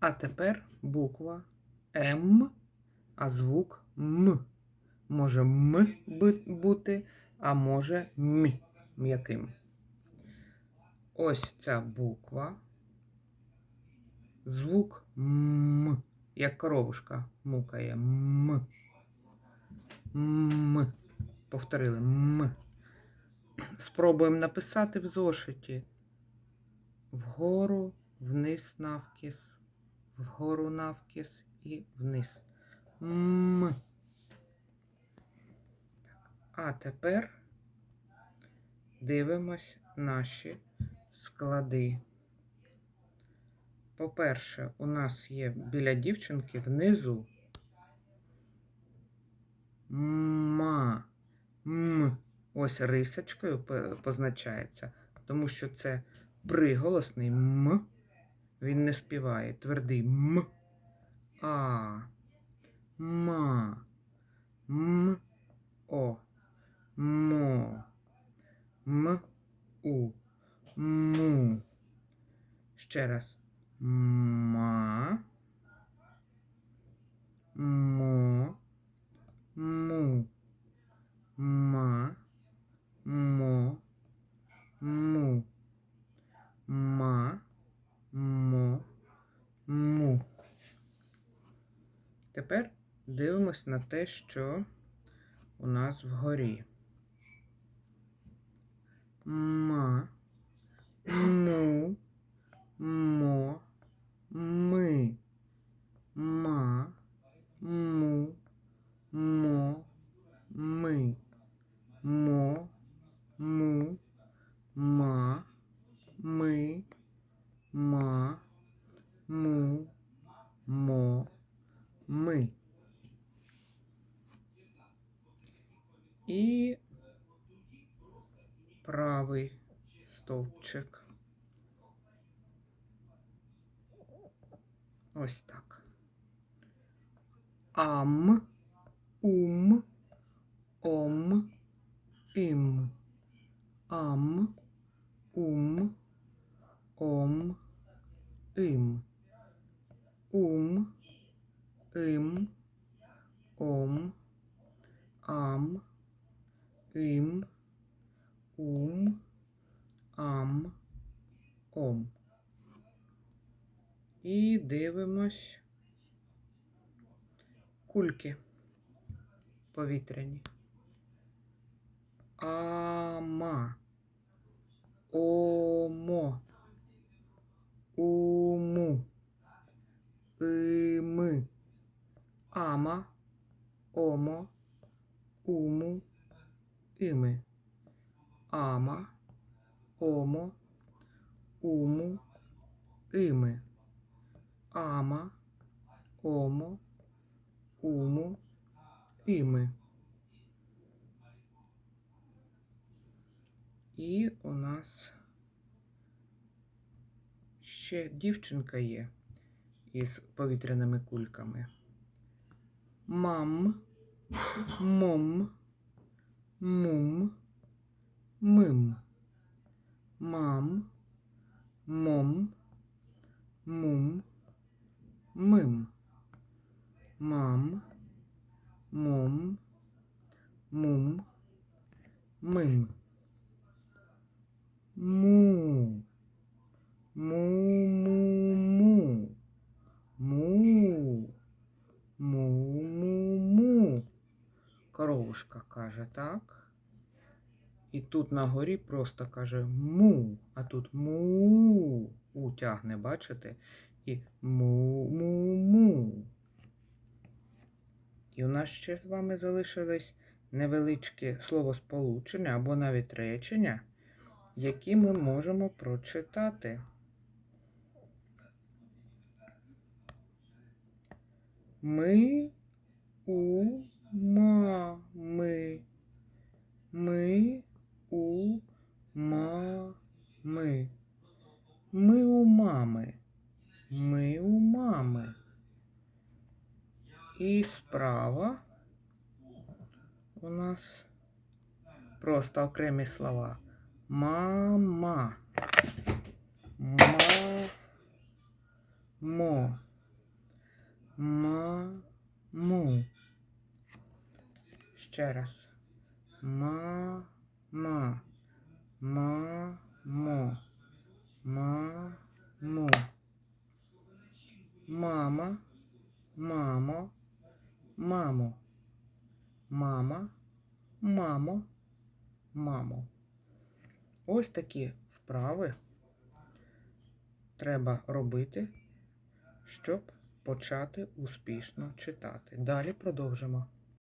А тепер буква М, а звук М. Може М бути, а може М м'яким. Ось ця буква. Звук М, як коровушка мукає. М. М. Повторили М. Спробуємо написати в зошиті. Вгору, вниз навкіс, вгору навкіс і вниз. М. А тепер дивимось наші склади. По-перше, у нас є біля дівчинки внизу ма. М. Ось рисочкою позначається, тому що це приголосний м. Він не співає. Твердий м. А. Ма. М. О. Мо. М. У. Му. Ще раз. Ма. Мо. Му. Ма. Мо. Му. Ма. Мо. Му. Тепер дивимось на те, що у нас вгорі. Ма. Му. Мо. І правий стовпчик. Ось так. Ам, ум, ом, ім. Ам, ум, ом, ім. Ум, ім, ом, ам, Ім, ум, ам, ом. І дивимось кульки повітряні. Ама. Омо. Уму. Ими. Ама. Омо. Уму. Ими. Ама. Омо. Уму. Ими. Ама. Омо. Уму. Ими. І у нас ще дівчинка є із повітряними кульками. Мам, мом, мум, мим. Мам, мом, мум, мим. Мам, мом, мум, мим. Му. Му-му-му. Му. Му-му-му. Коровушка каже, так? І тут на горі просто каже му, а тут му. Утягне, бачите? І му-му-му. І у нас ще з вами залишились невеличкі словосполучення або навіть речення, які ми можемо прочитати. Ми у мами. Ми у мами. Ми у мами. Ми у мами. І справа у нас просто окремі слова. Мама. Ма. Мо. Маму. Ще раз. Мама. Мамо. Мамо. Мама. Мамо. Мамо. Мама. Мамо. Мамо. Ось такі вправи треба робити, щоб почати успішно читати. Далі продовжимо.